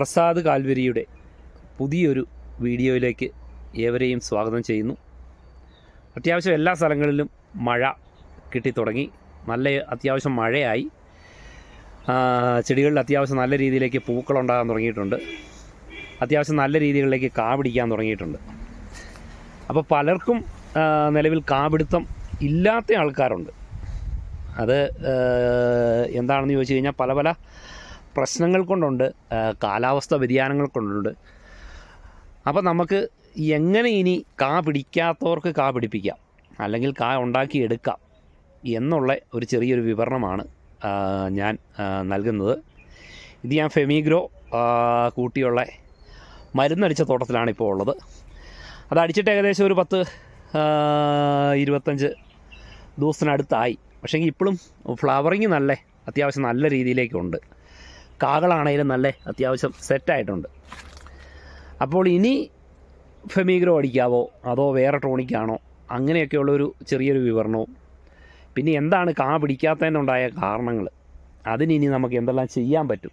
പ്രസാദ് കാൽവരിയുടെ പുതിയൊരു വീഡിയോയിലേക്ക് ഏവരെയും സ്വാഗതം ചെയ്യുന്നു. അത്യാവശ്യം എല്ലാ സ്ഥലങ്ങളിലും മഴ കിട്ടിത്തുടങ്ങി. നല്ല അത്യാവശ്യം മഴയായി. ചെടികളിൽ അത്യാവശ്യം നല്ല രീതിയിലേക്ക് പൂക്കളുണ്ടാകാൻ തുടങ്ങിയിട്ടുണ്ട്. അത്യാവശ്യം നല്ല രീതികളിലേക്ക് കാ പിടിക്കാൻ തുടങ്ങിയിട്ടുണ്ട്. അപ്പോൾ പലർക്കും നിലവിൽ കാപിടുത്തം ഇല്ലാത്ത ആൾക്കാരുണ്ട്. അത് എന്താണെന്ന് ചോദിച്ചു കഴിഞ്ഞാൽ പല പല പ്രശ്നങ്ങൾ കൊണ്ടുണ്ട് കാലാവസ്ഥ വ്യതിയാനങ്ങൾ കൊണ്ടുണ്ട്. അപ്പോൾ നമുക്ക് എങ്ങനെ ഇനി കാ പിടിക്കാത്തവർക്ക് കാ പിടിപ്പിക്കാം? അല്ലെങ്കിൽ കാ ഉണ്ടാക്കിയെടുക്കാം എന്നുള്ള ഒരു ചെറിയൊരു വിവരണമാണ് ഞാൻ നൽകുന്നത്. ഇത് ഞാൻ ഫെമിഗ്രോ കൂട്ടിയുള്ള മരുന്നടിച്ച തോട്ടത്തിലാണ് ഇപ്പോൾ ഉള്ളത്. അത് അടിച്ചിട്ട് ഏകദേശം ഒരു പത്ത് ഇരുപത്തഞ്ച് ദിവസത്തിനടുത്തായി. പക്ഷേ ഇപ്പോഴും ഫ്ലവറിങ് നല്ല അത്യാവശ്യം നല്ല രീതിയിലേക്കുണ്ട്. കാകളാണേലും നല്ല അത്യാവശ്യം സെറ്റായിട്ടുണ്ട് അപ്പോൾ ഇനി ഫെമീഗ്രോ അടിക്കാവോ അതോ വേറെ ടോണിക്കാണോ അങ്ങനെയൊക്കെയുള്ളൊരു ചെറിയൊരു വിവരണവും. പിന്നെ എന്താണ് കാ പിടിക്കാത്തതിനുണ്ടായ കാരണങ്ങൾ അതിനിനി നമുക്ക് എന്തെല്ലാം ചെയ്യാൻ പറ്റും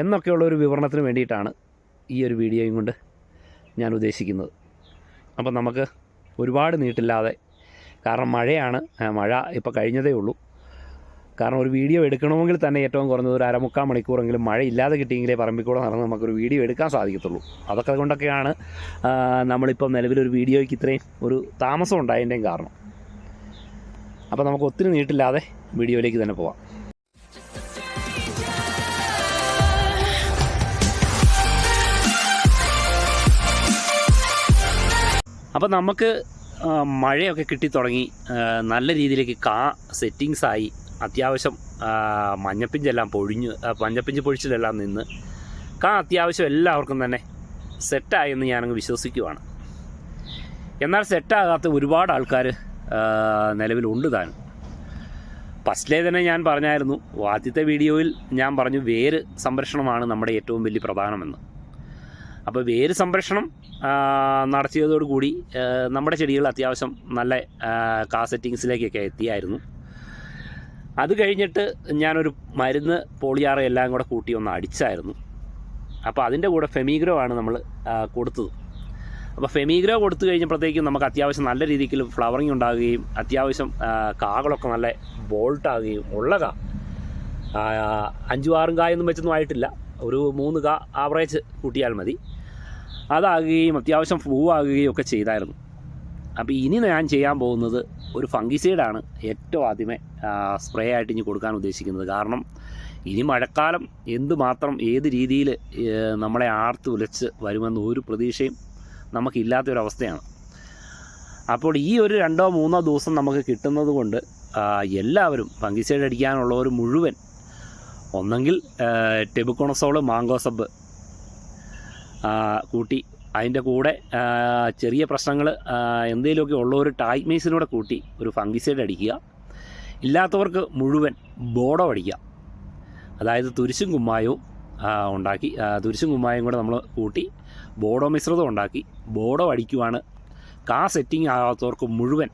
എന്നൊക്കെയുള്ളൊരു വിവരണത്തിന് വേണ്ടിയിട്ടാണ് ഈ ഒരു വീഡിയോയും കൊണ്ട് ഞാൻ ഉദ്ദേശിക്കുന്നത്. അപ്പം നമുക്ക് ഒരുപാട് നീട്ടില്ലാതെ കാരണം മഴയാണ് മഴ ഇപ്പോൾ കഴിഞ്ഞതേ ഉള്ളൂ. കാരണം ഒരു വീഡിയോ എടുക്കണമെങ്കിൽ തന്നെ ഏറ്റവും കുറഞ്ഞത് ഒരു അരമുക്കാൽ മണിക്കൂറെങ്കിലും മഴ ഇല്ലാതെ കിട്ടിയെങ്കിലേ പറമ്പിൽ കൂടെ നടന്ന് നമുക്കൊരു വീഡിയോ എടുക്കാൻ സാധിക്കത്തുള്ളൂ. അതൊക്കെ കൊണ്ടൊക്കെയാണ് നമ്മളിപ്പം നിലവിലൊരു വീഡിയോയ്ക്ക് ഇത്രയും ഒരു താമസം ഉണ്ടായതിന്റെയും കാരണം. അപ്പോൾ നമുക്ക് ഒത്തിരി നീട്ടില്ലാതെ വീഡിയോയിലേക്ക് തന്നെ പോവാം. അപ്പോൾ നമുക്ക് മഴയൊക്കെ കിട്ടിത്തുടങ്ങി തുടങ്ങി നല്ല രീതിയിലേക്ക് കാ സെറ്റിങ്സ് ആയി അത്യാവശ്യം മഞ്ഞപ്പിഞ്ചെല്ലാം പൊഴിഞ്ഞ് മഞ്ഞപ്പിഞ്ച് പൊഴിച്ചിലെല്ലാം നിന്ന്. കാ അത്യാവശ്യം എല്ലാവർക്കും തന്നെ സെറ്റായെന്ന് ഞാനങ്ങ് വിശ്വസിക്കുവാണ്. എന്നാൽ സെറ്റാകാത്ത ഒരുപാട് ആൾക്കാർ നിലവിലുണ്ട് താനും ഫസ്റ്റിലെ തന്നെ ഞാൻ പറഞ്ഞായിരുന്നു ആദ്യത്തെ വീഡിയോയിൽ ഞാൻ പറഞ്ഞു വേര് സംരക്ഷണമാണ് നമ്മുടെ ഏറ്റവും വലിയ പ്രധാനമെന്ന്. അപ്പോൾ വേര് സംരക്ഷണം നടത്തിയതോടുകൂടി നമ്മുടെ ചെടികൾ അത്യാവശ്യം നല്ല കാ സെറ്റിങ്സിലേക്കൊക്കെ എത്തിയായിരുന്നു. അത് കഴിഞ്ഞിട്ട് ഞാനൊരു മരുന്ന് പോളിയാറ എല്ലാം കൂടെ കൂട്ടി ഒന്ന് അടിച്ചായിരുന്നു. അപ്പോൾ അതിന്റെ കൂടെ ഫെമിഗ്രോ ആണ് നമ്മൾ കൊടുത്തത്. അപ്പോൾ ഫെമിഗ്രോ കൊടുത്തു കഴിഞ്ഞപ്പോഴത്തേക്കും നമുക്ക് അത്യാവശ്യം നല്ല രീതിക്ക് ഫ്ലവറിങ് ഉണ്ടാകുകയും അത്യാവശ്യം കാകളൊക്കെ നല്ല ബോൾട്ടാകുകയും ഉള്ള കാ. അഞ്ചു ആറും കായൊന്നും വെച്ചൊന്നും ആയിട്ടില്ല. ഒരു മൂന്ന് കാ ആവറേജ് കൂട്ടിയാൽ മതി. അതാകുകയും അത്യാവശ്യം പൂവാകുകയും ഒക്കെ ചെയ്തായിരുന്നു. അപ്പോൾ ഇനി ഞാൻ ചെയ്യാൻ പോകുന്നത് ഒരു ഫംഗിസൈഡാണ് ഏറ്റവും ആദ്യമേ സ്പ്രേ ആയിട്ട് ഇനി കൊടുക്കാൻ ഉദ്ദേശിക്കുന്നത്. കാരണം ഇനി മഴക്കാലം എന്തുമാത്രം ഏത് രീതിയിൽ നമ്മളെ ആർത്ത് ഉലച്ച് വരുമെന്ന ഒരു പ്രതീക്ഷയും നമുക്കില്ലാത്തൊരവസ്ഥയാണ്. അപ്പോൾ ഈ ഒരു രണ്ടോ മൂന്നോ ദിവസം നമുക്ക് കിട്ടുന്നത് കൊണ്ട് എല്ലാവരും ഫംഗിസൈഡ് അടിക്കാനുള്ളവർ മുഴുവൻ ഒന്നെങ്കിൽ ടെബുക്കോണസോൾ മാങ്കോസബ് കൂട്ടി അതിന്റെ കൂടെ ചെറിയ പ്രശ്നങ്ങൾ എന്തെങ്കിലുമൊക്കെ ഒരു ടായ്മേസിനൂടെ കൂട്ടി ഒരു ഫംഗിസൈഡ് അടിക്കുക. ഇല്ലാത്തവർക്ക് മുഴുവൻ ബോഡോ അടിക്കുക. അതായത് തുരിശും കുമ്മായവും ഉണ്ടാക്കി തുരിശും കുമ്മായും കൂടെ നമ്മൾ കൂട്ടി ബോഡോ മിശ്രിതം ഉണ്ടാക്കി ബോഡോ അടിക്കുവാണ്. കാ സെറ്റിംഗ് ആകാത്തവർക്ക് മുഴുവൻ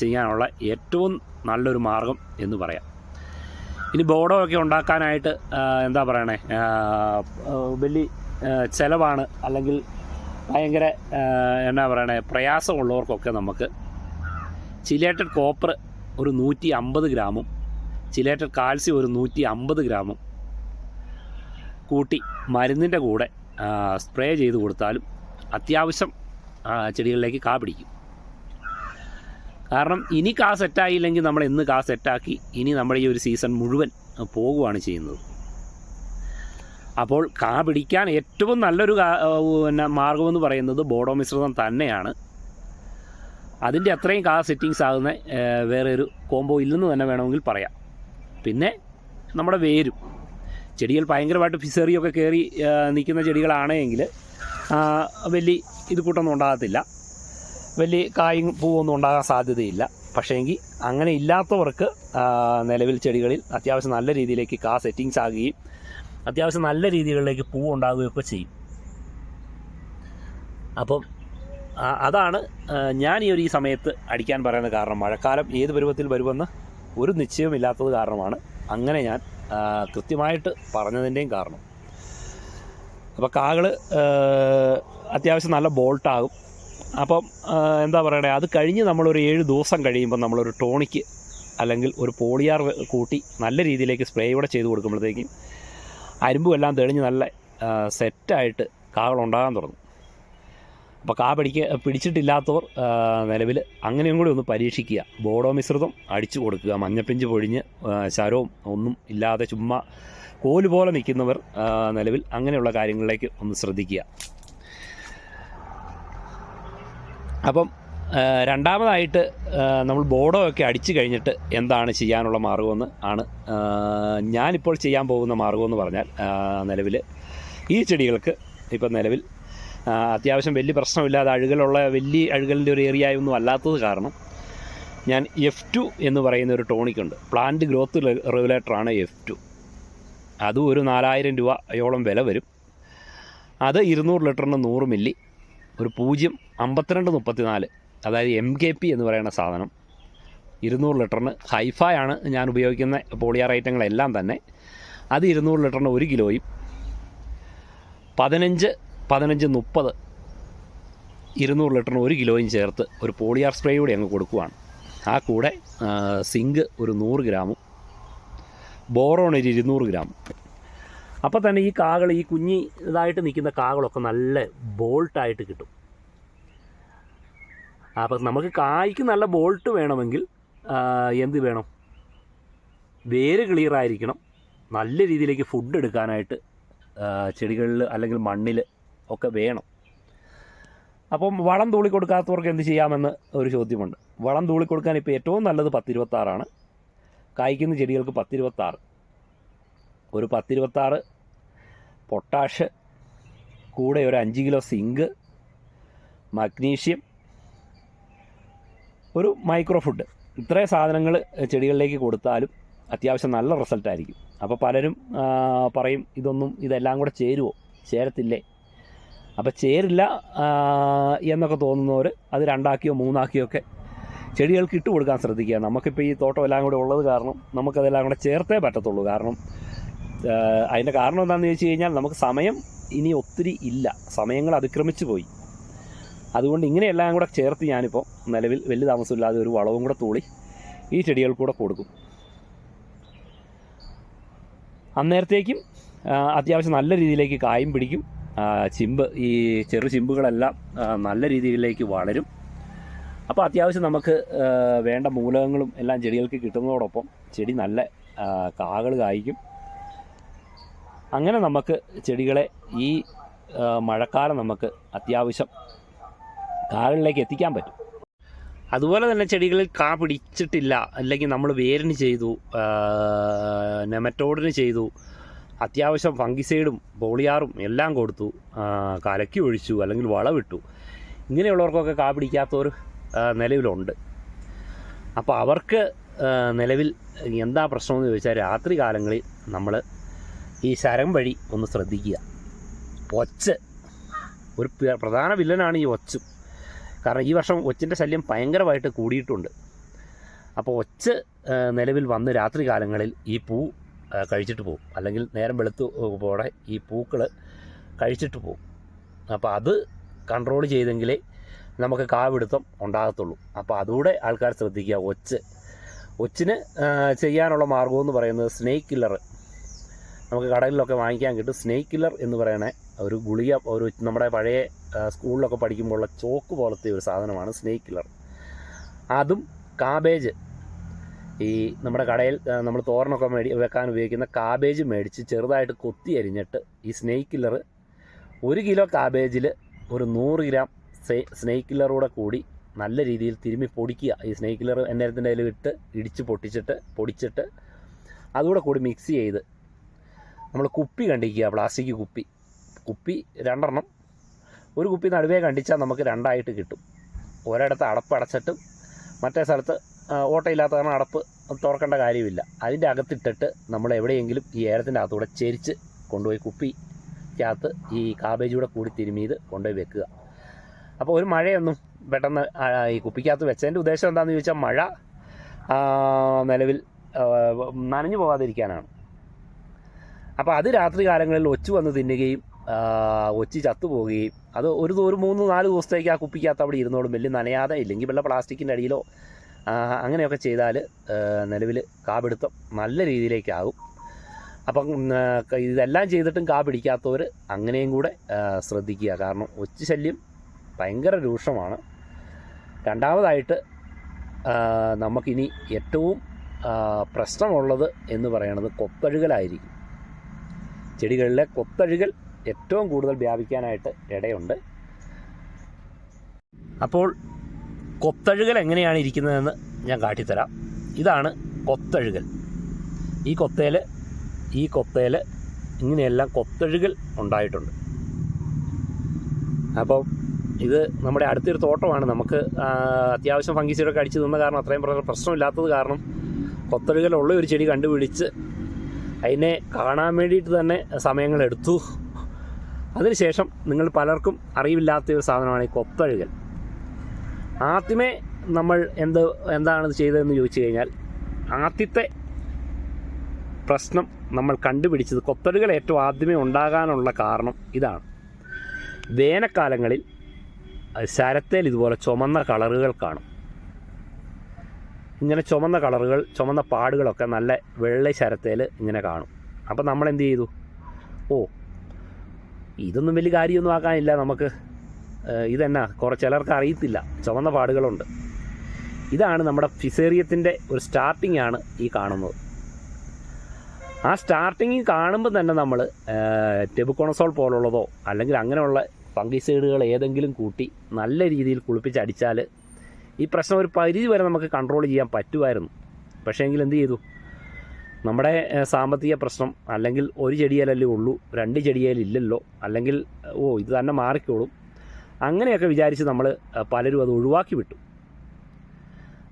ചെയ്യാനുള്ള ഏറ്റവും നല്ലൊരു മാർഗം എന്ന് പറയാം. ഇനി ബോഡോ ഒക്കെ ഉണ്ടാക്കാനായിട്ട് എന്താ പറയണേ? വലിയ ചിലവാണ്. അല്ലെങ്കിൽ ഭയങ്കര എന്നാ പറയണേ പ്രയാസമുള്ളവർക്കൊക്കെ നമുക്ക് ചിലേറ്റഡ് കോപ്പർ ഒരു നൂറ്റി അമ്പത് ഗ്രാമും ചിലേറ്റഡ് കാൽസ്യം ഒരു നൂറ്റി അമ്പത് ഗ്രാമും കൂട്ടി മരുന്നിന്റെ കൂടെ സ്പ്രേ ചെയ്ത് കൊടുത്താലും അത്യാവശ്യം ചെടികളിലേക്ക് കാ പിടിക്കും. കാരണം ഇനി കാ സെറ്റായില്ലെങ്കിൽ നമ്മൾ എന്ന് കാ സെറ്റാക്കി ഇനി നമ്മുടെ ഈ ഒരു സീസൺ മുഴുവൻ പോകുവാണ് ചെയ്യുന്നത്. അപ്പോൾ കാ പിടിക്കാൻ ഏറ്റവും നല്ലൊരു പിന്നെ മാർഗമെന്ന് പറയുന്നത് ബോഡോ മിശ്രിതം തന്നെയാണ്. അതിന്റെ അത്രയും കാ സെറ്റിങ്സ് ആകുന്ന വേറെ ഒരു കോംബോ ഇല്ലെന്ന് തന്നെ വേണമെങ്കിൽ പറയാം. പിന്നെ നമ്മുടെ വേരും. ചെടികൾ ഭയങ്കരമായിട്ട് ഫിസറിയൊക്കെ കയറി നിൽക്കുന്ന ചെടികളാണെങ്കിൽ വലിയ ഇത് കൂട്ടൊന്നും ഉണ്ടാകത്തില്ല. വലിയ കായും പൂവൊന്നും ഉണ്ടാകാൻ സാധ്യതയില്ല. പക്ഷേങ്കിൽ അങ്ങനെ ഇല്ലാത്തവർക്ക് നിലവിൽ ചെടികളിൽ അത്യാവശ്യം നല്ല രീതിയിലേക്ക് കാ സെറ്റിങ്സ് ആകുകയും അത്യാവശ്യം നല്ല രീതികളിലേക്ക് പൂവുണ്ടാകുകയൊക്കെ ചെയ്യും. അപ്പം അതാണ് ഞാൻ ഈ ഒരു ഈ സമയത്ത് അടിക്കാൻ പറയുന്ന കാരണം. മഴക്കാലം ഏത് പരുവത്തിൽ വരുമെന്ന് ഒരു നിശ്ചയമില്ലാത്തത് കാരണമാണ്. അങ്ങനെ ഞാൻ കൃത്യമായിട്ട് പറഞ്ഞതിന്റെയും കാരണം. അപ്പോൾ കാകൾ അത്യാവശ്യം നല്ല ബോൾട്ടാകും. അപ്പം എന്താ പറയണേ അത് കഴിഞ്ഞ് നമ്മളൊരു ഏഴ് ദിവസം കഴിയുമ്പോൾ നമ്മളൊരു ടോണിക്ക് അല്ലെങ്കിൽ ഒരു പോളിയാർ കൂട്ടി നല്ല രീതിയിലേക്ക് സ്പ്രേ കൂടെ ചെയ്ത് കൊടുക്കുമ്പോഴത്തേക്കും അരുമ്പും എല്ലാം തെളിഞ്ഞ് നല്ല സെറ്റായിട്ട് കാകളുണ്ടാകാൻ തുടങ്ങും. അപ്പോൾ കാ പിടിക്ക പിടിച്ചിട്ടില്ലാത്തവർ നിലവിൽ അങ്ങനെയും കൂടി ഒന്ന് പരീക്ഷിക്കുക. ബോഡോ മിശ്രിതം അടിച്ചു കൊടുക്കുക. മഞ്ഞപ്പിഞ്ച് പൊഴിഞ്ഞ് ശരവും ഒന്നും ഇല്ലാതെ ചുമ്മാ കോൽ പോലെ നിൽക്കുന്നവർ നിലവിൽ അങ്ങനെയുള്ള കാര്യങ്ങളിലേക്ക് ഒന്ന് ശ്രദ്ധിക്കുക. അപ്പം രണ്ടാമതായിട്ട് നമ്മൾ ബോർഡോ ഒക്കെ അടിച്ചു കഴിഞ്ഞിട്ട് എന്താണ് ചെയ്യാനുള്ള മാർഗമെന്ന് ആണ് ഞാനിപ്പോൾ ചെയ്യാൻ പോകുന്ന മാർഗമെന്ന് പറഞ്ഞാൽ നിലവിൽ ഈ ചെടികൾക്ക് ഇപ്പം നിലവിൽ അത്യാവശ്യം വലിയ പ്രശ്നമില്ലാതെ അഴുകലുള്ള വലിയ അഴുകലിന്റെ ഒരു ഏരിയ ഒന്നും അല്ലാത്തത് കാരണം ഞാൻ എഫ് ടു എന്ന് പറയുന്ന ഒരു ടോണിക്കുണ്ട് പ്ലാന്റ് ഗ്രോത്ത് റെഗുലേറ്ററാണ് എഫ് ടു അതും ഒരു നാലായിരം രൂപയോളം വില വരും. അത് ഇരുന്നൂറ് ലിറ്ററിന് നൂറ് മില്ലി ഒരു പൂജ്യം അമ്പത്തിരണ്ട് മുപ്പത്തിനാല് അതായത് എം കെ പി എന്ന് പറയുന്ന സാധനം. ഇരുന്നൂറ് ലിറ്ററിന് ഹൈഫായ് ആണ് ഞാൻ ഉപയോഗിക്കുന്ന പോളിയാർ ഐറ്റങ്ങളെല്ലാം തന്നെ. അത് ഇരുന്നൂറ് ലിറ്ററിന് ഒരു കിലോയും പതിനഞ്ച് പതിനഞ്ച് മുപ്പത് ഇരുന്നൂറ് ലിറ്ററിന് ഒരു കിലോയും ചേർത്ത് ഒരു പോളിയാർ സ്പ്രേ കൂടി അങ്ങ് കൊടുക്കുവാണ്. ആ കൂടെ സിങ്ക് ഒരു നൂറ് ഗ്രാമും ബോറോൺ ഒരു ഇരുന്നൂറ് ഗ്രാമും. അപ്പോൾ തന്നെ ഈ കാകൾ ഈ കുഞ്ഞി ഇതായിട്ട് നിൽക്കുന്ന കാകളൊക്കെ നല്ല ബോൾട്ടായിട്ട് കിട്ടും. അപ്പം നമുക്ക് കായ്ക്ക് നല്ല ബോൾട്ട് വേണമെങ്കിൽ എന്ത് വേണം? വേര് ക്ലിയർ ആയിരിക്കണം. നല്ല രീതിയിലേക്ക് ഫുഡ് എടുക്കാനായിട്ട് ചെടികളിൽ അല്ലെങ്കിൽ മണ്ണിൽ ഒക്കെ വേണം. അപ്പം വളം തൂളി കൊടുക്കാത്തവർക്ക് എന്ത് ചെയ്യാമെന്ന് ഒരു ചോദ്യമുണ്ട്. വളം തൂളി കൊടുക്കാൻ ഇപ്പോൾ ഏറ്റവും നല്ലത് പത്തിരുപത്താറാണ്. കായ്ക്കുന്ന ചെടികൾക്ക് പത്തിരുപത്താറ്. ഒരു പത്തിരുപത്താറ് പൊട്ടാഷ് കൂടെ ഒരു അഞ്ച് കിലോ സിങ്ക് മഗ്നീഷ്യം ഒരു മൈക്രോ ഫുഡ് ഇത്രയും സാധനങ്ങൾ ചെടികളിലേക്ക് കൊടുത്താലും അത്യാവശ്യം നല്ല റിസൾട്ടായിരിക്കും അപ്പോൾ പലരും പറയും ഇതൊന്നും ഇതെല്ലാം കൂടെ ചേരുവോ? ചേരത്തില്ലേ? അപ്പോൾ ചേരില്ല എന്നൊക്കെ തോന്നുന്നവർ അത് രണ്ടാക്കിയോ മൂന്നാക്കിയോ ഒക്കെ ചെടികൾക്ക് ഇട്ട് കൊടുക്കാൻ ശ്രദ്ധിക്കുക. നമുക്കിപ്പോൾ ഈ തോട്ടം എല്ലാം കൂടെ ഉള്ളത് കാരണം നമുക്കതെല്ലാം കൂടെ ചേർത്തേ പറ്റത്തുള്ളൂ. കാരണം അതിന്റെ കാരണം എന്താണെന്ന് ചോദിച്ചു കഴിഞ്ഞാൽ നമുക്ക് സമയം ഇനി ഒത്തിരി ഇല്ല. സമയങ്ങൾ അതിക്രമിച്ചു പോയി. അതുകൊണ്ട് ഇങ്ങനെയെല്ലാം കൂടെ ചേർത്ത് ഞാനിപ്പോൾ നിലവിൽ വലിയ താമസമില്ലാതെ ഒരു വളവും കൂടെ തൂളി ഈ ചെടികൾക്കൂടെ കൊടുക്കും. അന്നേരത്തേക്കും അത്യാവശ്യം നല്ല രീതിയിലേക്ക് കായും പിടിക്കും. ചിമ്പ് ഈ ചെറു ചിമ്പുകളെല്ലാം നല്ല രീതിയിലേക്ക് വളരും. അപ്പോൾ അത്യാവശ്യം നമുക്ക് വേണ്ട മൂലകങ്ങളും എല്ലാം ചെടികൾക്ക് കിട്ടുന്നതോടൊപ്പം ചെടി നല്ല കാകൾ കായ്ക്കും. അങ്ങനെ നമുക്ക് ചെടികളെ ഈ മഴക്കാലം നമുക്ക് അത്യാവശ്യം കാകളിലേക്ക് എത്തിക്കാൻ പറ്റും. അതുപോലെ തന്നെ ചെടികളിൽ കാ പിടിച്ചിട്ടില്ല. അല്ലെങ്കിൽ നമ്മൾ വേരിന് ചെയ്തു നെമറ്റോഡിന് ചെയ്തു അത്യാവശ്യം ഫംഗിസൈഡും പോളിയാറും എല്ലാം കൊടുത്തു കലക്കി ഒഴിച്ചു അല്ലെങ്കിൽ വളവിട്ടു. ഇങ്ങനെയുള്ളവർക്കൊക്കെ കാ പിടിക്കാത്തവർ നിലവിലുണ്ട്. അപ്പോൾ അവർക്ക് നിലവിൽ എന്താ പ്രശ്നമെന്ന് ചോദിച്ചാൽ രാത്രി കാലങ്ങളിൽ നമ്മൾ ഈ ശരം വഴി ഒന്ന് ശ്രദ്ധിക്കുക. ഒച്ച്. ഒരു പ്രധാന വില്ലനാണ് ഈ ഒച്ചും. കാരണം ഈ വർഷം ഒച്ചിന്റെ ശല്യം ഭയങ്കരമായിട്ട് കൂടിയിട്ടുണ്ട്. അപ്പോൾ ഒച്ച് നിലവിൽ വന്ന് രാത്രി കാലങ്ങളിൽ ഈ പൂ കഴിച്ചിട്ട് പോകും അല്ലെങ്കിൽ നേരം വെളുത്തു പോടെ ഈ പൂക്കൾ കഴിച്ചിട്ട് പോകും അപ്പോൾ അത് കൺട്രോൾ ചെയ്തെങ്കിലേ നമുക്ക് കാവിടുത്തം ഉണ്ടാകത്തുള്ളൂ. അപ്പോൾ അതുകൂടെ ആൾക്കാർ ശ്രദ്ധിക്കുക. ഒച്ച് ഒച്ചിന് ചെയ്യാനുള്ള മാർഗമെന്ന് പറയുന്നത് സ്നേക്ക് കില്ലർ നമുക്ക് കടകളിലൊക്കെ വാങ്ങിക്കാൻ കിട്ടും. സ്നേക്ക് കില്ലർ എന്ന് പറയണ ഒരു ഗുളിക ഒരു നമ്മുടെ പഴയ സ്കൂളിലൊക്കെ പഠിക്കുമ്പോഴുള്ള ചോക്ക് പോലത്തെ ഒരു സാധനമാണ് സ്നേക്ക് കില്ലർ അതും കാബേജ് ഈ നമ്മുടെ കടയിൽ നമ്മൾ തോരനൊക്കെ മേടി വെക്കാൻ ഉപയോഗിക്കുന്ന കാബേജ് മേടിച്ച് ചെറുതായിട്ട് കൊത്തി അരിഞ്ഞിട്ട് ഈ സ്നേക്ക് കില്ലർ ഒരു കിലോ കാബേജിൽ ഒരു നൂറ് ഗ്രാം സ്നേക്ക് കില്ലറൂടെ കൂടി നല്ല രീതിയിൽ തിരുമ്മി പൊടിക്കുക. ഈ സ്നേക്ക് കില്ലർ എന്നേരത്തിന്റെ അതിൽ ഇട്ട് ഇടിച്ച് പൊട്ടിച്ചിട്ട് പൊടിച്ചിട്ട് അതുകൂടെ കൂടി മിക്സ് ചെയ്ത് നമ്മൾ കുപ്പി കണ്ടിരിക്കുക പ്ലാസ്റ്റിക് കുപ്പി. കുപ്പി രണ്ടെണ്ണം. ഒരു കുപ്പി നടുവേ കണ്ടിച്ചാൽ നമുക്ക് രണ്ടായിട്ട് കിട്ടും. ഒരിടത്ത് അടപ്പ് അടച്ചിട്ടും മറ്റേ സ്ഥലത്ത് ഓട്ടയില്ലാത്ത കാരണം അടപ്പ് തുറക്കേണ്ട കാര്യമില്ല. അതിന്റെ അകത്തിട്ടിട്ട് നമ്മൾ എവിടെയെങ്കിലും ഈ ഏലത്തിന്റെ അകത്തൂടെ ചെരിച്ച് കൊണ്ടുപോയി കുപ്പിക്കകത്ത് ഈ കാബേജ് കൂടെ തിരുമിയത് കൊണ്ടുപോയി വെക്കുക. അപ്പോൾ ഒരു മഴയൊന്നും പെട്ടെന്ന് ഈ കുപ്പിക്കകത്ത് വെച്ചതിന്റെ ഉദ്ദേശം എന്താണെന്ന് ചോദിച്ചാൽ മഴ നിലവിൽ നനഞ്ഞു പോകാതിരിക്കാനാണ്. അപ്പോൾ അത് രാത്രി കാലങ്ങളിൽ ഒച്ചു വന്ന് തിന്നുകയും ഒച്ചി ചത്തുപോകുകയും അത് ഒരു ഒരു മൂന്ന് നാല് ദിവസത്തേക്ക് ആ കുപ്പിക്കകത്ത് അവിടെ ഇരുന്നോളും. വലിയ നനയാതെ ഇല്ലെങ്കിൽ വല്ല പ്ലാസ്റ്റിക്കിന്റെ അടിയിലോ അങ്ങനെയൊക്കെ ചെയ്താൽ നിലവിൽ കാപിടുത്തം നല്ല രീതിയിലേക്കാകും. അപ്പം ഇതെല്ലാം ചെയ്തിട്ടും കാ പിടിക്കാത്തവർ അങ്ങനെയും കൂടെ ശ്രദ്ധിക്കുക. കാരണം ഒച്ച ശല്യം ഭയങ്കര രൂക്ഷമാണ്. രണ്ടാമതായിട്ട് നമുക്കിനി ഏറ്റവും പ്രശ്നമുള്ളത് എന്ന് പറയുന്നത് കൊത്തഴുകലായിരിക്കും. ചെടികളിലെ കൊത്തഴുകൽ ഏറ്റവും കൂടുതൽ വ്യാപിക്കാനായിട്ട് ഇടയുണ്ട്. അപ്പോൾ കൊത്തഴുകൽ എങ്ങനെയാണ് ഇരിക്കുന്നതെന്ന് ഞാൻ കാട്ടിത്തരാം. ഇതാണ് കൊത്തഴുകൽ. ഈ കൊത്തയിൽ ഈ കൊത്തയിൽ ഇങ്ങനെയെല്ലാം കൊത്തഴുകൽ ഉണ്ടായിട്ടുണ്ട്. അപ്പോൾ ഇത് നമ്മുടെ അടുത്തൊരു തോട്ടമാണ്. നമുക്ക് അത്യാവശ്യം ഫംഗിസൈഡൊക്കെ അടിച്ചു നിന്ന കാരണം അത്രയും പ്ര- പ്രശ്നമില്ലാത്തത് കാരണം കൊത്തഴുകലുള്ള ഒരു ചെടി കണ്ടുപിടിച്ച് അതിനെ കാണാൻ വേണ്ടിയിട്ട് തന്നെ സമയങ്ങളെടുത്തു. അതിനുശേഷം നിങ്ങൾ പലർക്കും അറിവില്ലാത്ത ഒരു സാധനമാണ് ഈ കൊത്തഴുകൽ ആദ്യമേ നമ്മൾ എന്ത് എന്താണിത് ചെയ്തതെന്ന് ചോദിച്ചു കഴിഞ്ഞാൽ ആദ്യത്തെ പ്രശ്നം നമ്മൾ കണ്ടുപിടിച്ചത് കൊത്തഴുകൽ ഏറ്റവും ആദ്യമേ ഉണ്ടാകാനുള്ള കാരണം ഇതാണ്. വേനൽക്കാലങ്ങളിൽ ശരത്തേൽ ഇതുപോലെ ചുമന്ന കളറുകൾ കാണും. ഇങ്ങനെ ചുമന്ന കളറുകൾ ചുമന്ന പാടുകളൊക്കെ നല്ല വെള്ള ശരത്തേൽ ഇങ്ങനെ കാണും. അപ്പോൾ നമ്മൾ എന്ത് ചെയ്തു? ഓ ഇതൊന്നും വലിയ കാര്യമൊന്നും ആക്കാനില്ല നമുക്ക്. ഇതെന്നാ? കുറേ ചിലർക്ക് അറിയത്തില്ല. ചുവന്ന പാടുകളുണ്ട്. ഇതാണ് നമ്മുടെ ഫിസേറിയത്തിന്റെ ഒരു സ്റ്റാർട്ടിംഗ് ആണ് ഈ കാണുന്നത്. ആ സ്റ്റാർട്ടിങ് കാണുമ്പോൾ തന്നെ നമ്മൾ ടെബുക്കോണസോൾ പോലുള്ളതോ അല്ലെങ്കിൽ അങ്ങനെയുള്ള ഫംഗിസൈഡുകൾ ഏതെങ്കിലും കൂട്ടി നല്ല രീതിയിൽ കുളിപ്പിച്ചടിച്ചാൽ ഈ പ്രശ്നം ഒരു പരിധി വരെ നമുക്ക് കൺട്രോൾ ചെയ്യാൻ പറ്റുമായിരുന്നു. പക്ഷേ എങ്കിൽ എന്ത് ചെയ്തു? നമ്മുടെ സാമ്പത്തിക പ്രശ്നം അല്ലെങ്കിൽ ഒരു ചെടിയേലല്ലേ ഉള്ളൂ രണ്ട് ചെടിയേലില്ലല്ലോ അല്ലെങ്കിൽ ഓ ഇത് തന്നെ മാറിക്കോളും. അങ്ങനെയൊക്കെ വിചാരിച്ച് നമ്മൾ പലരും അത് ഒഴിവാക്കി വിട്ടു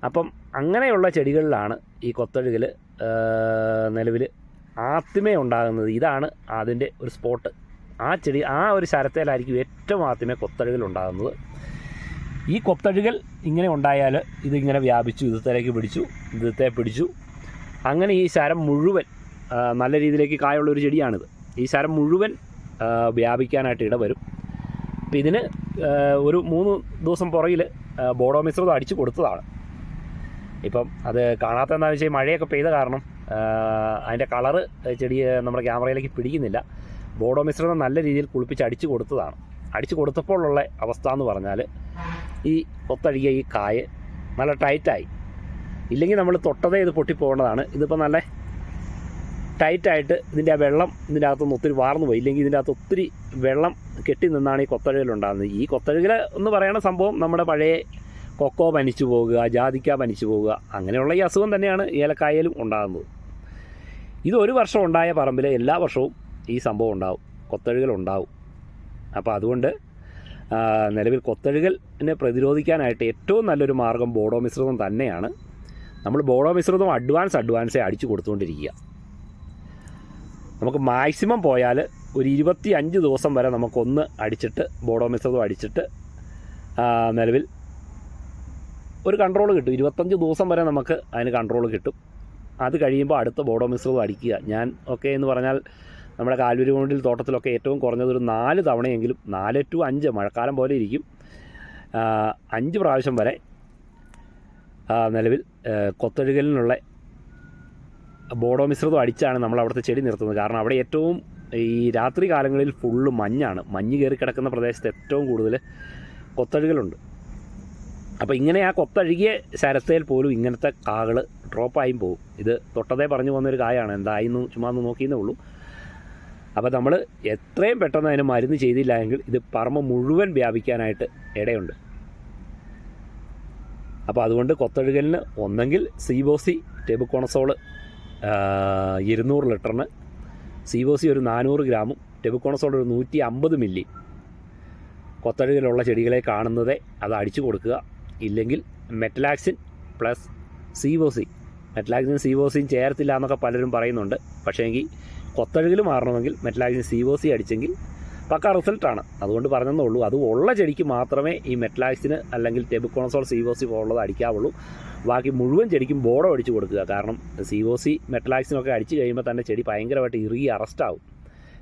അപ്പം അങ്ങനെയുള്ള ചെടികളിലാണ് ഈ കൊത്തഴുകൽ നിലവിൽ ആത്മേ ഉണ്ടാകുന്നത്. ഇതാണ് അതിന്റെ ഒരു സ്പോട്ട്. ആ ചെടി ആ ഒരു ശരത്തേലായിരിക്കും ഏറ്റവും ആദ്യമേ കൊത്തഴുകൽ ഉണ്ടാകുന്നത്. ഈ കൊത്തഴുകൽ ഇങ്ങനെ ഉണ്ടായാൽ ഇതിങ്ങനെ വ്യാപിച്ചു ഇതത്തേക്ക് പിടിച്ചു ഇതത്തെ പിടിച്ചു. അങ്ങനെ ഈ ശരം മുഴുവൻ നല്ല രീതിയിലേക്ക് കായുള്ള ഒരു ചെടിയാണിത്. ഈ ശരം മുഴുവൻ വ്യാപിക്കാനായിട്ട് ഇടവരും അപ്പം ഇതിന് ഒരു മൂന്ന് ദിവസം പുറകിൽ ബോഡോ മിശ്രിതം അടിച്ചു കൊടുത്തതാണ്. ഇപ്പം അത് കാണാത്ത എന്താണെന്ന് വെച്ചാൽ മഴയൊക്കെ പെയ്ത കാരണം അതിന്റെ കളറ് ചെടി നമ്മുടെ ക്യാമറയിലേക്ക് പിടിക്കുന്നില്ല. ബോഡോ മിശ്രിതം നല്ല രീതിയിൽ കുളിപ്പിച്ച് അടിച്ചു കൊടുത്തതാണ്. അടിച്ചു കൊടുത്തപ്പോഴുള്ള അവസ്ഥ എന്ന് പറഞ്ഞാൽ ഈ ഒത്തഴുകിയ ഈ കായ് നല്ല ടൈറ്റായി. ഇല്ലെങ്കിൽ നമ്മൾ തൊട്ടതേ ഇത് പൊട്ടിപ്പോകേണ്ടതാണ്. ഇതിപ്പോൾ നല്ല ടൈറ്റായിട്ട് ഇതിന്റെ ആ വെള്ളം ഇതിന്റെ അകത്തുനിന്ന് ഒത്തിരി വാർന്നു പോയി. ഇല്ലെങ്കിൽ ഇതിന്റെ അകത്ത് ഒത്തിരി വെള്ളം കെട്ടി നിന്നാണ് ഈ കൊത്തഴുകലുണ്ടാകുന്നത് ഈ കൊത്തഴുകൽ എന്ന് പറയുന്ന സംഭവം നമ്മുടെ പഴയ കൊക്കോ പനിച്ചു പോകുക ജാതിക്ക പനിച്ചു പോകുക അങ്ങനെയുള്ള ഈ അസുഖം തന്നെയാണ് ഏലക്കായലും ഉണ്ടാകുന്നത്. ഇത് ഒരു വർഷം ഉണ്ടായ പറമ്പിൽ എല്ലാ വർഷവും ഈ സംഭവം ഉണ്ടാവും. കൊത്തഴുകൽ ഉണ്ടാവും. അപ്പോൾ അതുകൊണ്ട് നിലവിൽ കൊത്തഴുകലിനെ പ്രതിരോധിക്കാനായിട്ട് ഏറ്റവും നല്ലൊരു മാർഗം ബോഡോ മിശ്രിതം തന്നെയാണ്. നമ്മൾ ബോഡോ മിശ്രിതം അഡ്വാൻസ് അഡ്വാൻസേ അടിച്ച് കൊടുത്തുകൊണ്ടിരിക്കുക. നമുക്ക് മാക്സിമം പോയാൽ ഒരു ഇരുപത്തി അഞ്ച് ദിവസം വരെ നമുക്കൊന്ന് അടിച്ചിട്ട് ബോഡോ മിശ്രിതം അടിച്ചിട്ട് നിലവിൽ ഒരു കൺട്രോൾ കിട്ടും. ഇരുപത്തഞ്ച് ദിവസം വരെ നമുക്ക് അതിന് കൺട്രോൾ കിട്ടും. അത് കഴിയുമ്പോൾ അടുത്ത ബോഡോ മിശ്രിതം അടിക്കുക. ഞാൻ ഒക്കെ എന്ന് പറഞ്ഞാൽ നമ്മുടെ കാൽവരി കൊണ്ടിൽ തോട്ടത്തിലൊക്കെ ഏറ്റവും കുറഞ്ഞത് ഒരു നാല് തവണയെങ്കിലും നാല് ടു അഞ്ച് മഴക്കാലം പോലെ ഇരിക്കും. അഞ്ച് പ്രാവശ്യം വരെ നിലവിൽ കൊത്തൊഴുകലിനുള്ള ബോഡോ മിശ്രിതം അടിച്ചാണ് നമ്മൾ അവിടുത്തെ ചെടി നിർത്തുന്നത്. കാരണം അവിടെ ഏറ്റവും ഈ രാത്രി കാലങ്ങളിൽ ഫുള്ള് മഞ്ഞാണ്. മഞ്ഞ് കയറി കിടക്കുന്ന പ്രദേശത്ത് ഏറ്റവും കൂടുതൽ കൊത്തഴുകലുണ്ട്. അപ്പോൾ ഇങ്ങനെ ആ കൊത്തഴുകിയ ശരത്തേൽ പോലും ഇങ്ങനത്തെ കാകൾ ഡ്രോപ്പായും പോകും. ഇത് തൊട്ടതേ പറഞ്ഞു പോകുന്നൊരു കായാണ്. എന്തായിരുന്നു ചുമ്മാ ഒന്ന് നോക്കിയെന്നേ ഉള്ളൂ. അപ്പോൾ നമ്മൾ എത്രയും പെട്ടെന്ന് അതിന് മരുന്ന് ചെയ്തില്ല എങ്കിൽ ഇത് പറമ്പ് മുഴുവൻ വ്യാപിക്കാനായിട്ട് ഇടയുണ്ട്. അപ്പോൾ അതുകൊണ്ട് കൊത്തഴുകലിന് ഒന്നെങ്കിൽ സീബോസി കോണസോൾ ഇരുന്നൂറ് ലിറ്ററിന്. സീബോസി ഒരു നാനൂറ് ഗ്രാമും ടെബുക്കോണസോൾ ഒരു നൂറ്റി അമ്പത് മില്ലി. കൊത്തഴുകലുള്ള ചെടികളെ കാണുന്നതേ അത് അടിച്ചു കൊടുക്കുക. ഇല്ലെങ്കിൽ മെറ്റലാക്സിൻ പ്ലസ് സീവോസി മെറ്റലാക്സിൻ സീവോസിയും ചേർത്തില്ല എന്നൊക്കെ പലരും പറയുന്നുണ്ട്. പക്ഷേ എങ്കിൽ കൊത്തഴുകൽ മാറണമെങ്കിൽ മെറ്റലാക്സിൻ സീവോസി അടിച്ചെങ്കിൽ പക്ക റിസൾട്ടാണ്. അതുകൊണ്ട് പറഞ്ഞതേ ഉള്ളൂ. അത് ഉള്ള ചെടിക്ക് മാത്രമേ ഈ മെറ്റലാക്സിന് അല്ലെങ്കിൽ ടെബുക്കോണസോൾ സി പോലുള്ളത് അടിക്കാവുള്ളൂ. ബാക്കി മുഴുവൻ ചെടിക്കും ബോർഡോ അടിച്ചു കൊടുക്കുക. കാരണം സി ഒ സി മെറ്റലാക്സിനൊക്കെ അടിച്ചു കഴിയുമ്പോൾ തന്നെ ചെടി ഭയങ്കരമായിട്ട് ഇറുകി അറസ്റ്റാവും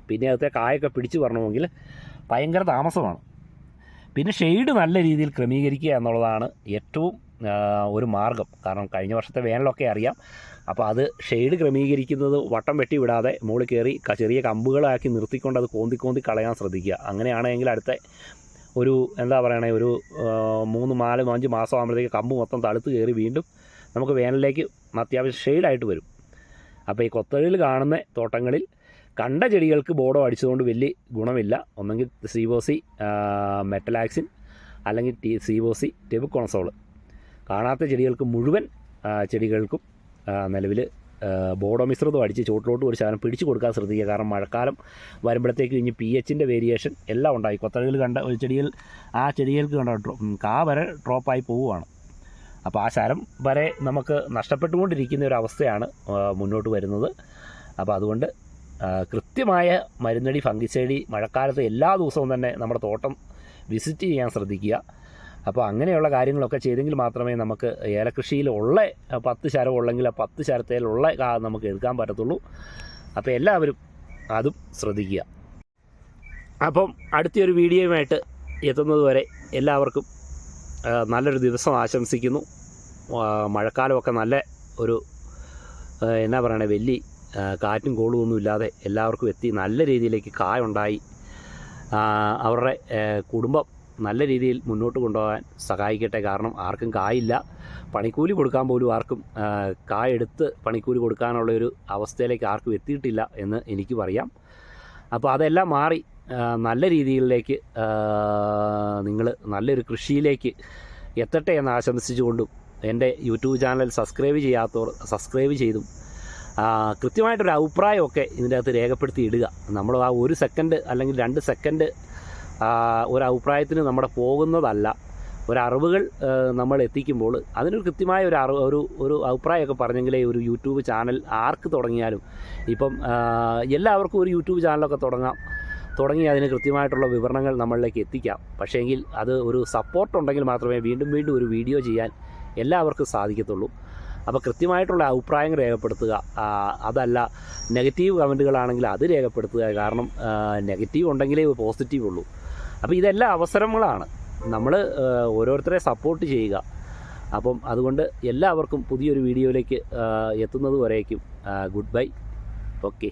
പിന്നെ അതിലത്തെ കായൊക്കെ പിടിച്ചു വരണമെങ്കിൽ ഭയങ്കര താമസമാണ്. പിന്നെ ഷെയ്ഡ് നല്ല രീതിയിൽ ക്രമീകരിക്കുക എന്നുള്ളതാണ് ഏറ്റവും ഒരു മാർഗം. കാരണം കഴിഞ്ഞ വർഷത്തെ വേനലൊക്കെ അറിയാം. അപ്പോൾ അത് ഷെയ്ഡ് ക്രമീകരിക്കുന്നത് വട്ടം വെട്ടി വിടാതെ മുകളിൽ കയറി ചെറിയ കമ്പുകളാക്കി നിർത്തിക്കൊണ്ട് അത് കോന്തി കോന്തി കളയാൻ ശ്രദ്ധിക്കുക. അങ്ങനെയാണെങ്കിൽ അടുത്ത ഒരു എന്താ പറയണേ ഒരു മൂന്ന് നാല് അഞ്ച് മാസം ആകുമ്പോഴത്തേക്ക് കമ്പ് മൊത്തം തളുത്ത് കയറി വീണ്ടും നമുക്ക് വേനലിലേക്ക് അത്യാവശ്യം ഷെയ്ഡായിട്ട് വരും. അപ്പോൾ ഈ കൊത്തഴിൽ കാണുന്ന തോട്ടങ്ങളിൽ കണ്ട ചെടികൾക്ക് ബോർഡോ അടിച്ചതുകൊണ്ട് വലിയ ഗുണമില്ല. ഒന്നെങ്കിൽ സീബോസി മെറ്റലാക്സിൻ അല്ലെങ്കിൽ ടി സീബോസി ടെബുക്കോണസോൾ കാണാത്ത ചെടികൾക്ക് മുഴുവൻ ചെടികൾക്കും നിലവിൽ ബോഡോ മിശ്രിതം അടിച്ച് ചുവട്ടിലോട്ട് ഒരു ശകലം പിടിച്ചു കൊടുക്കാൻ ശ്രദ്ധിക്കുക. കാരണം മഴക്കാലം വരുമ്പോഴത്തേക്ക് ഇനി പി എച്ചിന്റെ വേരിയേഷൻ എല്ലാം ഉണ്ടായി. കൊത്തഴയിൽ കണ്ട ഒരു ചെടിയിൽ ആ ചെടികൾക്ക് കണ്ട കാ വരെ ഡ്രോപ്പായി പോവുകയാണ്. അപ്പോൾ ആ ശരം വരെ നമുക്ക് നഷ്ടപ്പെട്ടുകൊണ്ടിരിക്കുന്ന ഒരു അവസ്ഥയാണ് മുന്നോട്ട് വരുന്നത്. അപ്പോൾ അതുകൊണ്ട് കൃത്യമായ മരുന്നടി ഫംഗിസൈഡി മഴക്കാലത്ത് എല്ലാ ദിവസവും തന്നെ നമ്മുടെ തോട്ടം വിസിറ്റ് ചെയ്യാൻ ശ്രദ്ധിക്കുക. അപ്പോൾ അങ്ങനെയുള്ള കാര്യങ്ങളൊക്കെ ചെയ്തെങ്കിൽ മാത്രമേ നമുക്ക് ഏലകൃഷിയിലുള്ള പത്ത് ശരം ഉള്ളെങ്കിൽ ആ പത്ത് ശരത്തേലുള്ള നമുക്ക് എടുക്കാൻ പറ്റത്തുള്ളൂ. അപ്പോൾ എല്ലാവരും അതും ശ്രദ്ധിക്കുക. അപ്പം അടുത്തൊരു വീഡിയോയുമായിട്ട് എത്തുന്നത് വരെ എല്ലാവർക്കും നല്ലൊരു ദിവസം ആശംസിക്കുന്നു. മഴക്കാലമൊക്കെ നല്ല ഒരു എന്നാ പറയണേ വലിയ കാറ്റും കോളും ഒന്നും ഇല്ലാതെ എല്ലാവർക്കും എത്തി നല്ല രീതിയിലേക്ക് കായുണ്ടായി അവരുടെ കുടുംബം നല്ല രീതിയിൽ മുന്നോട്ട് കൊണ്ടുപോകാൻ സഹായിക്കട്ടെ. കാരണം ആർക്കും കായില്ല. പണിക്കൂലി കൊടുക്കാൻ പോലും ആർക്കും കായ കായെടുത്ത് പണിക്കൂലി കൊടുക്കാനുള്ള ഒരു അവസ്ഥയിലേക്ക് ആർക്കും എത്തിയിട്ടില്ല എന്ന് എനിക്ക് പറയാം. അപ്പോൾ അതെല്ലാം മാറി നല്ല രീതിയിലേക്ക് നിങ്ങൾ നല്ലൊരു കൃഷിയിലേക്ക് എത്തട്ടെ എന്ന് ആശംസിച്ചുകൊണ്ടും എന്റെ യൂട്യൂബ് ചാനൽ സബ്സ്ക്രൈബ് ചെയ്യാത്തവർ സബ്സ്ക്രൈബ് ചെയ്തും കൃത്യമായിട്ടൊരു അഭിപ്രായമൊക്കെ ഇതിന്റെ അകത്ത് രേഖപ്പെടുത്തി ഇടുക നമ്മൾ ആ ഒരു സെക്കൻഡ് അല്ലെങ്കിൽ രണ്ട് സെക്കൻഡ് ഒരു അഭിപ്രായത്തിന് നമ്മുടെ പോകുന്നതല്ല. ഒരു അറിവുകൾ നമ്മൾ എത്തിക്കുമ്പോൾ അതിനൊരു കൃത്യമായ ഒരു അറിവ് ഒരു ഒരു അഭിപ്രായമൊക്കെ പറഞ്ഞെങ്കിലേ ഒരു യൂട്യൂബ് ചാനൽ ആർക്ക് തുടങ്ങിയാലും ഇപ്പം എല്ലാവർക്കും ഒരു യൂട്യൂബ് ചാനലൊക്കെ തുടങ്ങാം. തുടങ്ങി അതിന് കൃത്യമായിട്ടുള്ള വിവരണങ്ങൾ നമ്മളിലേക്ക് എത്തിക്കാം. പക്ഷേങ്കിൽ അത് ഒരു സപ്പോർട്ട് ഉണ്ടെങ്കിൽ മാത്രമേ വീണ്ടും വീണ്ടും ഒരു വീഡിയോ ചെയ്യാൻ എല്ലാവർക്കും സാധിക്കത്തുള്ളൂ. അപ്പോൾ കൃത്യമായിട്ടുള്ള അഭിപ്രായങ്ങൾ രേഖപ്പെടുത്തുക അതല്ല നെഗറ്റീവ് കമന്റുകളാണെങ്കിൽ അത് രേഖപ്പെടുത്തുക. കാരണം നെഗറ്റീവ് ഉണ്ടെങ്കിലേ പോസിറ്റീവ് ഉള്ളൂ. അപ്പോൾ ഇതെല്ലാം അവസരങ്ങളാണ്. നമ്മൾ ഓരോരുത്തരെ സപ്പോർട്ട് ചെയ്യുക. അപ്പം അതുകൊണ്ട് എല്ലാവർക്കും പുതിയൊരു വീഡിയോയിലേക്ക് എത്തുന്നത് വരേക്കും. Good bye okay